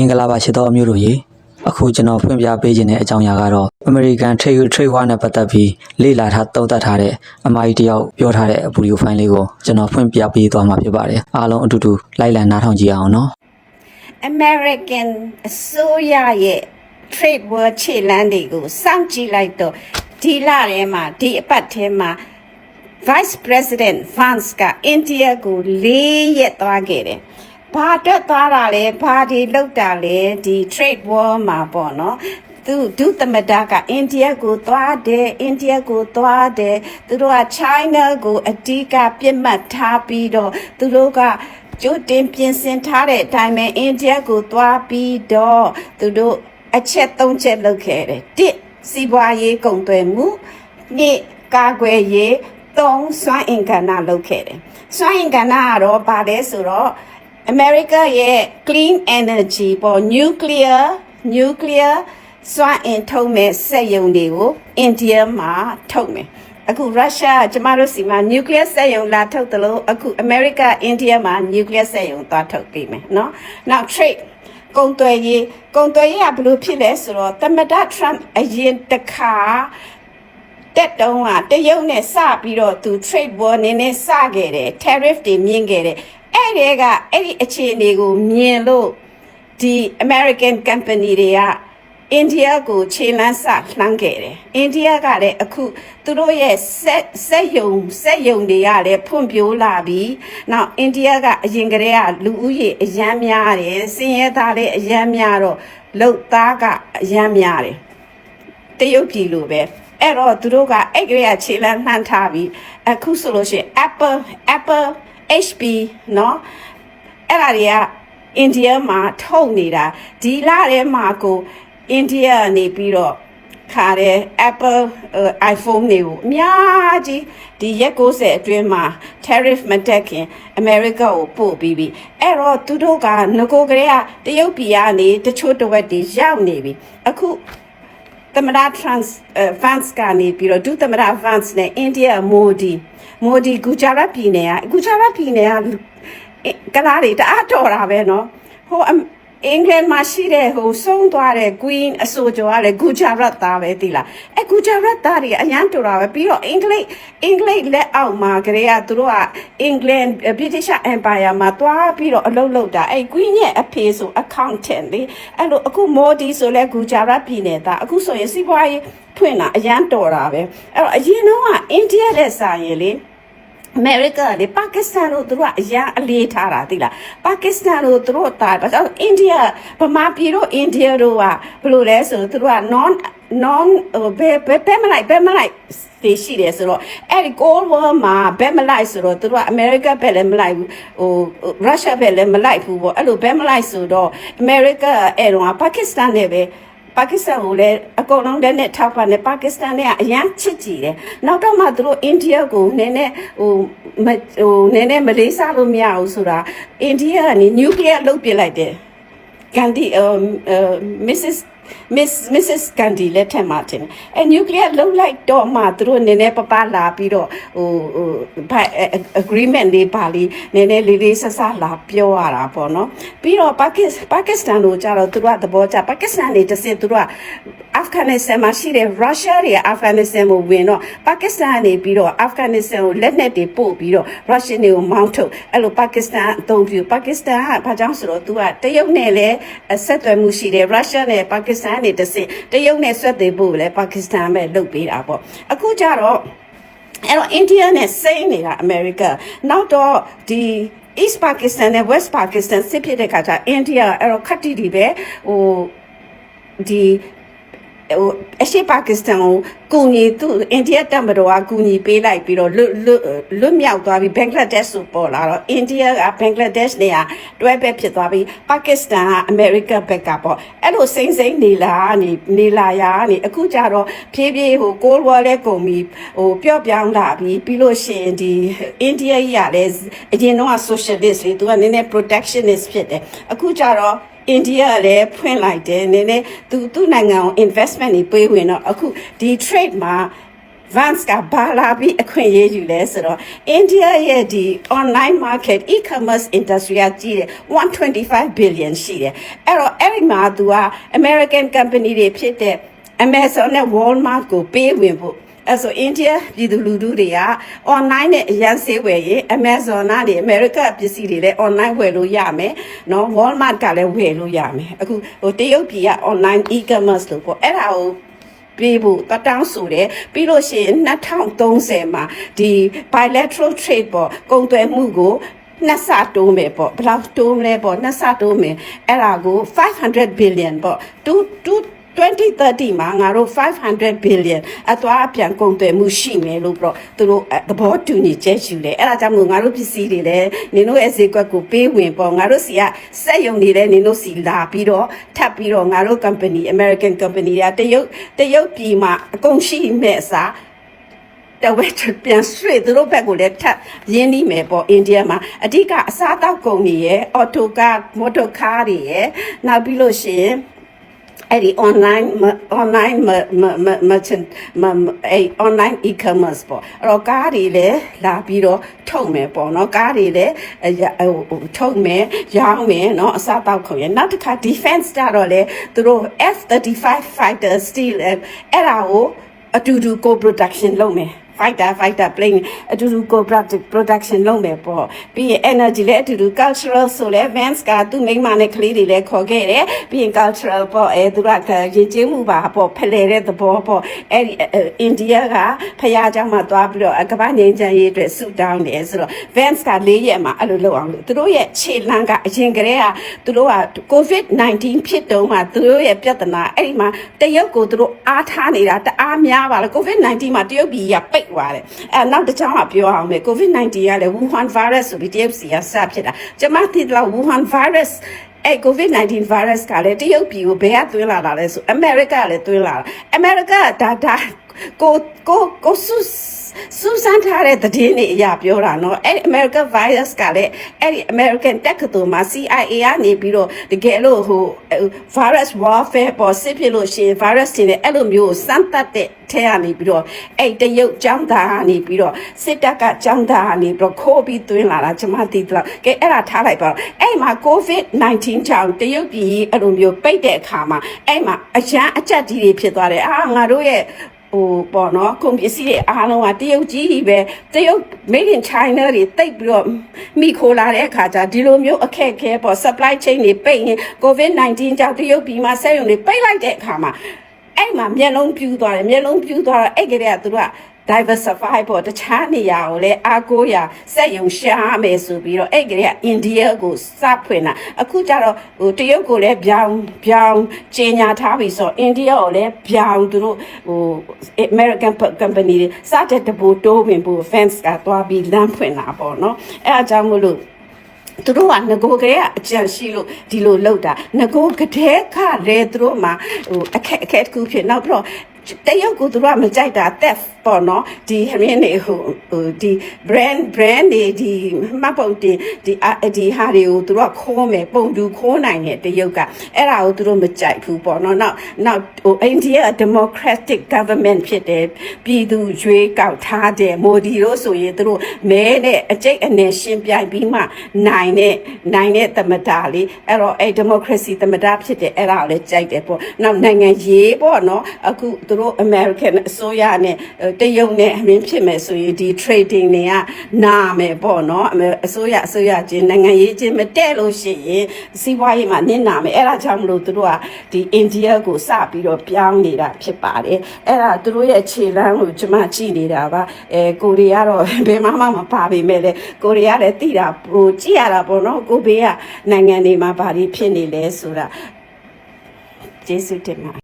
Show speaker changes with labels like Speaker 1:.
Speaker 1: င်္ဂလာပါရှိသောအမျိုးတို့ရေအခုကျွန်တော်ဖွင့်ပြပေးခြင်းတဲ့အကြောင်းအရာကတော့ American Trade Trade War နဲ့ပတ်သက်ပြီးလေ့လာထားသုံးသပ်ထားတဲ့အမားကြီးတယောက်ပြောထားတဲ့အပူဒီယိုဖိုင်လေးကိုကျွန်တော်ဖွင့်ပြပေးသွားမှာဖြစ်ပါတယ်အားလုံးအတူတူလိုက်လံနားထောင်ကြည့်အောင်နော်
Speaker 2: American အစိုးရရဲ့ trade war ခြေလှမ်းတွေကိုစောင့်ကြည့်လိုက်တော့ဒီလထဲမှာဒီအပတ်ထဲမှာ Vice President Vance ကအိန္ဒိယကိုလေးရက်သွားခဲ့တယ်။ ဘာအတွက်သွားတာလဲဘာဒီလောက်တာလဲဒီ trade war မှာပေါ့နော်။သူဒုသမတကအိန္ဒိယကိုသွားတယ်အိန္ဒိယကိုသွားတယ်သူတို့က China ကိုအဓိကပြစ်မှတ်ထားပြီးတော့သူတို့ကကျိုးတင်ပြင်ဆင်ထားတဲ့အတိုင်းပဲအိန္ဒိယကိုသွားပြီးတော့သူတို့အချက်၃ချက်လုပ်ခဲ့တယ်။တစ်စီးပွားရေးကုန်သွယ်မှုနှစ်ကာကွယ်ရေးသုံးစွမ်းအင်ကဏ္ဍလုပ်ခဲ့တယ်။စွမ်းအင်ကဏ္ဍကတော့ဗာလဲဆိုတော့ America ရဲ့ clean energy ပေါ် nuclear nuclear စွမ်းအင်ထုတ်မဲ့စက်ရုံတွေကိုအိန္ဒိယမှာထုတ်မယ်။အခုရုရှားကျမတို့စီမှာ nuclear စက်ရုံလာထုတ်တယ်လို့အခု America India မှာ nuclear စက်ရုံသွားထုတ်ပေးမယ်နော်။ Now trade ကုန်သွယ်ရေးကုန်သွယ်ရေးကဘယ်လိုဖြစ်လဲဆိုတော့သမ္မတ Trump အရင်တစ်ခါတက်တုံးကတရုတ်နဲ့စပြီးတော့သူ trade war နည်းနည်းစခဲ့တယ် tariff တွေမြင့်ခဲ့တယ် အဲ့ဒီကအဲ့ဒီအခြေအနေကိုမြင်လို့ဒီ American company တွေကအိန္ဒိယကိုခြေလန်းစလှမ်းခဲ့တယ်။အိန္ဒိယကလည်းအခုသူတို့ရဲ့စက်စက်ယုံစက်ယုံတွေကလည်းဖွံ့ဖြိုးလာပြီ။နောက်အိန္ဒိယကအရင်ကတည်းကလူဦးရေအရန်များတယ်။စင်ရဲသားလည်းအရန်များတော့လုံသားကအရန်များတယ်။တရုတ်ပြည်လိုပဲအဲ့တော့သူတို့ကအဲ့ကလေးကခြေလန်းလှမ်းထားပြီးအခုဆိုလို့ရှိရင် Apple Apple HP เนาะအဲ့ဒါတွေကအိန္ဒိယမှာထုတ်နေတာဒီလထဲမှာကိုအိန္ဒိယကနေပြီးတော့ခါတဲ့ Apple iPhone တွေကိုအများကြီးဒီရက်90အတွင်းမှာ tariff မတက်ခင် America ကိုပို့ပြီးပြီအဲ့တော့သူတို့ကငကိုကလေးကတရုတ်ပြည်ကနေတချို့တဝက်တွေရောက်နေပြီအခု သမ္မတ trans Vance ကနေပြီးတော့ဒုသမ္မတ Vance နဲ့ India Modi Modi Gujarat ပြည်နယ်က Gujarat ပြည်နယ်ကကလားတွေတအားတော်တာပဲเนาะဟို အင်္ဂလန်မှာရှိတဲ့ဟိုဆုံးသွားတဲ့ Queen အဆိုကျော်ကလည်း Gujarat သားပဲသိလားအဲ Gujarat သားတွေအရန်တော်တာပဲပြီးတော့အင်္ဂလိပ်အင်္ဂလိပ်လက်အောက်မှာကလေးကသူတို့ကအင်္ဂလန် British Empire မှာတွားပြီးတော့အလုပ်လုပ်တာအဲ Queen ရဲ့အဖေဆို accountant လေအဲ့လိုအခု Modi ဆိုလဲ Gujarat ပြည်နယ်သားအခုဆိုရင်စီးပွားရေးဖွင့်တာအရန်တော်တာပဲအဲ့တော့အရင်တော့က India တဲ့စာရင်လေ အမေရိကလေပါကစ္စတန်တို့သူတို့ကအရာအလေးထားတာသိလားပါကစ္စတန်တို့သူတို့တာဘာလို့အိန္ဒိယဗမာပြည်တို့အိန္ဒိယတို့ကဘယ်လိုလဲဆိုသူတို့က non non ဘယ်ဘယ်ဘယ်မလိုက်ဘယ်မလိုက်တေရှိတယ်ဆိုတော့အဲ့ဒီ Cold War မှာဘယ်မလိုက်ဆိုတော့သူတို့ကအမေရိကဘက်လည်းမလိုက်ဘူးဟိုရုရှားဘက်လည်းမလိုက်ဘူးပေါ့အဲ့လိုဘယ်မလိုက်ဆိုတော့အမေရိကအဲ့တော့ပါကစ္စတန်နဲ့ပဲ ပါကစ္စတန်ကိုလည်းအကုန်လုံးလက်နဲ့ထောက်ပံ့တယ်ပါကစ္စတန်နဲ့ကအရန်ချစ်ကြည်တယ်နောက်တော့မှသူတို့အိန္ဒိယကိုနည်းနည်းဟိုမဟိုနည်းနည်းမလေးစားလို့မရဘူးဆိုတာအိန္ဒိယကနေနျူကလ িয়ার လုတ်ပစ်လိုက်တယ်ဂန္ဒီအမ်မစ္စစ် Miss Mrs. Gandhi လက်ထက်မှာတင်အဲ nuclear လုံးလိုက်တော့မှသူတို့နည်းနည်းပပလာပြီးတော့ဟိုဟိုဘာ agreement လေးပါလေးနည်းနည်းလေးလေးဆဆလာပြောရတာပေါ့နော်ပြီးတော့ပါကစ္စပါကစ္စတန်တို့ကြတော့သူတို့ကသဘောကျပါကစ္စတန်တွေတစ်စင်သူတို့ကအာ ဖဂန်နစ္စတန်မှာရှိတဲ့ရုရှားတွေအာဖဂန်နစ္စတန်ကိုဝင်တော့ပါကစ္စတန်ကနေပြီးတော့အာဖဂန်နစ္စတန်ကိုလက်နက်တွေပို့ပြီးတော့ရုရှားတွေကိုမောင်းထုတ်အဲ့လိုပါကစ္စတန်အသုံးပြုပါကစ္စတန်ကဘာကြောင့်ဆိုတော့သူကတရုတ်နဲ့လည်းဆက်သွယ်မှုရှိတယ်ရုရှားနဲ့ပါကစ္စတန်နေတစင်တရုတ်နဲ့ဆွတ်သေးဖို့လည်းပါကစ္စတန်ပဲလုပ်ပေးတာပေါ့အခုကျတော့အဲ့တော့အိန္ဒိယနဲ့စိမ့်နေတာအမေရိကနောက်တော့ဒီ East Pakistan နဲ့ West Pakistan စစ်ဖြစ်တဲ့ခါကျအိန္ဒိယအဲ့တော့ခတ်တီတီပဲဟိုဒီ ဟိုအရှိပါကစ္စတန်ကိုကူညီသူအိန္ဒိယတပ်မတော်ကကူညီပေးလိုက်ပြီးတော့လွတ်လွတ်လွတ်မြောက်သွားပြီးဘင်္ဂလားဒေ့ရှ်ဆိုပေါ်လာတော့အိန္ဒိယကဘင်္ဂလားဒေ့ရှ်နေရာတွဲပဲဖြစ်သွားပြီးပါကစ္စတန်ကအမေရိကဘက်ကပေါ့အဲ့လိုစိမ့်စိမ့်နေလာနေနေလာရာနေအခုကျတော့ဖြည်းဖြည်းဟို Cold War လဲကုန်ပြီးဟိုပျော့ပြောင်းလာပြီးပြီးလို့ရှိရင်ဒီအိန္ဒိယကြီးကလည်းအရင်တော့ socialist လေသူကနည်းနည်း protectionist ဖြစ်တယ်အခုကျတော့ အိန္ဒိယလည်းဖွင့်လိုက်တယ်နည်းနည်းသူသူ့နိုင်ငံကို investment တွေပေးဝင်တော့အခုဒီ trade မှာ Vance ကဘာလာပြီးအခွင့်အရေးယူလဲဆိုတော့ India ရဲ့ဒီ online market e-commerce industry ကကြီးတယ်125 billion ရှိတယ်အဲ့တော့အဲ့ဒီမှာ तू က American company တွေဖြစ်တဲ့ Amazon နဲ့ Walmart ကိုပေးဝင်ဖို့ အဲဆိုအိန္ဒိယပြည်သူလူထုတွေက online နဲ့အရန်ဆေးဝယ်ရေး Amazon ကနေ America ပစ္စည်းတွေလည်း online ဝယ်လို့ရမယ်နော် Walmart ကလည်းဝယ်လို့ရမယ်အခုဟိုတရုတ်ပြည်က online e-commerce လို့ပေါ့အဲ့ဒါကိုပေးဖို့တတောင်းဆိုတယ်ပြီးလို့ရှိရင်2030မှာဒီ bilateral trade ပေါ့ကုန်သွယ်မှုကိုနှစ်ဆတိုးမယ်ပေါ့ဘယ်လောက်တိုးမလဲပေါ့နှစ်ဆတိုးမယ်အဲ့ဒါကို500 billion ပေါ့2 2 2030မှာငါတို့500 billion အသွားအပြန်ကုန်သွယ်မှုရှိမယ်လို့ပြောသူတို့အဲသဘောတူညီချက်ယူတယ်အဲ့ဒါကြောင့်မို့ငါတို့ပစ္စည်းတွေလည်းနင်တို့ရဲ့ဈေးကွက်ကိုပေးဝင်ပေါ့ငါတို့စီကစက်ယုံတွေလည်းနင်တို့စီလာပြီးတော့ထပ်ပြီးတော့ငါတို့ company American company တွေကတရုတ်တရုတ်ပြည်မှာအကုန်ရှိမဲ့အစားတဝက်ပြန်ဆွေသူတို့ဘက်ကိုလည်းထပ်ရင်းနှီးမယ်ပေါ့အိန္ဒိယမှာအဓိကအစားတောက်ကုန်တွေရယ်အော်တိုကာမော်တော်ကားတွေရယ်နောက်ပြီးလို့ရှိရင် အဲ့ဒီ online online merchant အဲ့ online e-commerce ပေါ့အဲ့တော့ကားတွေလည်းလာပြီးတော့ထုတ်မယ်ပေါ့နော်ကားတွေလည်းထုတ်မယ်ရောင်းမယ်နော်အစားတောက်ခုံရနောက်တစ်ခါ defense ကြတော့လေသူတို့ F35 fighter steel အဲ့ဒါကိုအတူတူ co production လုပ်မယ် fighter fighter plane အတူတူ co-production production လုပ်မယ်ပေါ့ပြီးရင် energy လည်းအတူတူ cultural ဆိုလဲ Vance ကသူ့မိန်းမနဲ့ကလေးတွေလည်းခေါ်ခဲ့တယ်ပြီးရင် cultural ပေါ့အဲသူကရင်ကျေးမှုပါပေါ့ဖလှယ်တဲ့သဘောပေါ့အဲ့ဒီအိန္ဒိယကဖះเจ้าမှာသွားပြီးတော့ကမ္ဘာငြိမ်းချမ်းရေးအတွက်ဆုတောင်းတယ်ဆိုတော့ Vance က၄ရက်မှာအဲ့လိုလုပ်အောင်လို့သူတို့ရဲ့ခြေလှမ်းကအရင်ကတည်းကသူတို့က COVID-19 ဖြစ်တုန်းမှာသူတို့ရဲ့ပြဿနာအဲ့ဒီမှာတရုတ်ကိုသူတို့အားထားနေတာတအားများပါလား COVID-19 မှာတရုတ်ပြည်ကပိတ် သွားတယ်အဲနောက်တစ်ချောင်းကပြောအောင်မယ် COVID-19 ကလည်း Wuhan virus ဆိုပြီးတရုတ်စီကစဖြစ်တာကျွန်မသိတယ်လို့ Wuhan virus အဲ COVID-19 virus ကလည်းတရုတ်ပြည်ကိုဘယ်ကသွင်းလာတာလဲဆိုအမေရိကကလည်းသွင်းလာတာအမေရိကကဒါဒါ ကိုကိုကိုဆုစူးစမ်းထားတဲ့သတင်းတွေအရာပြောတာเนาะအဲ့ဒီ American virus ကလည်းအဲ့ဒီ American တက္ကသိုလ်မှာ CIA ကနေပြီးတော့တကယ်လို့ဟို virus warfare ပေါ်စစ်ဖြစ်လို့ရှိရင် virus တွေလည်းအဲ့လိုမျိုးစမ်းသပ်တဲ့ထဲကနေပြီးတော့အဲ့တရုတ်ចောင်းသားကနေပြီးတော့စစ်တပ်ကចောင်းသားကနေပြီးတော့ခိုးပြီးသွင်းလာတာကျွန်မသိတယ်ကဲအဲ့ဒါထားလိုက်ပါအဲ့မှာ covid-19 ကြောင့်တရုတ်ပြည်အဲ့လိုမျိုးပိတ်တဲ့အခါမှာအဲ့မှာအရန်အကြက်ကြီးတွေဖြစ်သွားတယ်အာငါတို့ရဲ့ ဟိုပေါ့နော်ကုန်ပစ္စည်းတွေအားလုံးကတရုတ်ကြီးကြီးပဲတရုတ် made in China တွေတိတ်ပြီးတော့မိခိုလာတဲ့အခါကျဒီလိုမျိုးအခက်အခဲပေါ့ supply chain တွေပိတ်ရင် covid-19 ကြောင့်တရုတ်ပြည်မှာဆက်ရုံတွေပိတ်လိုက်တဲ့အခါမှာအဲ့မှာမျက်လုံးပြူးသွားတယ်မျက်လုံးပြူးသွားတော့အဲ့ကလေးကသူတို့က diversify ပေါ့တခြားနေရာကိုလည်းအားကိုးရာစက်ယုံရှားမယ်ဆိုပြီးတော့အဲ့ကလေးကအိန္ဒိယကိုစဖွင့်တာအခုကျတော့ဟိုတရုတ်ကိုလည်းပြောင်းပြောင်းကျင်းညာထားပြီဆိုတော့အိန္ဒိယကိုလည်းပြောင်းသူတို့ဟို American company တွေစတဲ့တဘူတိုးဝင်ဖို့ fans ကသွားပြီးလမ်းဖွင့်တာပေါ့နော်အဲ့အကြောင်းမလို့သူတို့ကငကိုကလေးကအကြံရှိလို့ဒီလိုလောက်တာငကိုကတဲ့ခရဲသူတို့မှာဟိုအခက်အခက်တစ်ခုဖြစ်နောက်ပြီးတော့တရုတ်ကသူတို့ကမကြိုက်တာ theft ပေါ့နော်ဒီဟမင်းနေဟိုဟိုဒီ brand brand တွေဒီမှတ်ပုံတင်ဒီဒီဟာတွေကိုသူတို့ကခိုးမယ်ပုံတူခိုးနိုင်တယ်တရုတ်ကအဲ့ဒါကိုသူတို့မကြိုက်ဘူးပေါ့နော်နောက်နောက်ဟို India democratic government ဖြစ်တယ်ပြည်သူရွေးကောက်ထားတယ်မိုဒီတို့ဆိုရင်သူတို့မဲနဲ့အကျိတ်အနေရှင်ပြိုင်ပြီးမှနိုင်တဲ့နိုင်တဲ့သမ္မတလေးအဲ့တော့အဲ့ democracy သမ္မတဖြစ်တယ်အဲ့ဒါကိုလည်းကြိုက်တယ်ပေါ့နောက်နိုင်ငံရေးပေါ့နော်အခုသူတို့ American အစိုးရနဲ့တရုတ်နဲ့အမင်းဖြစ်မယ်ဆိုရင်ဒီ trading တွေကနာမယ်ပေါ့နော်အစိုးရအစိုးရချင်းနိုင်ငံရေးချင်းမတဲ့လို့ရှိရင်စီးပွားရေးမှာနစ်နာမယ်အဲ့ဒါကြောင့်မလို့သူတို့ကဒီအိန္ဒိယကိုစပြီးတော့ပြောင်းနေတာဖြစ်ပါတယ်အဲ့ဒါသူတို့ရဲ့ခြေလမ်းကိုကျွန်မကြည့်နေတာပါအဲကိုရီးယားတော့ဘယ်မှမမပါပေမဲ့လေကိုရီးယားလည်းတိတာဟိုကြည့်ရတာပေါ့နော်ကိုဘေးကနိုင်ငံတွေမှာဘာတွေဖြစ်နေလဲဆိုတာကျေးဇူးတင်ပါ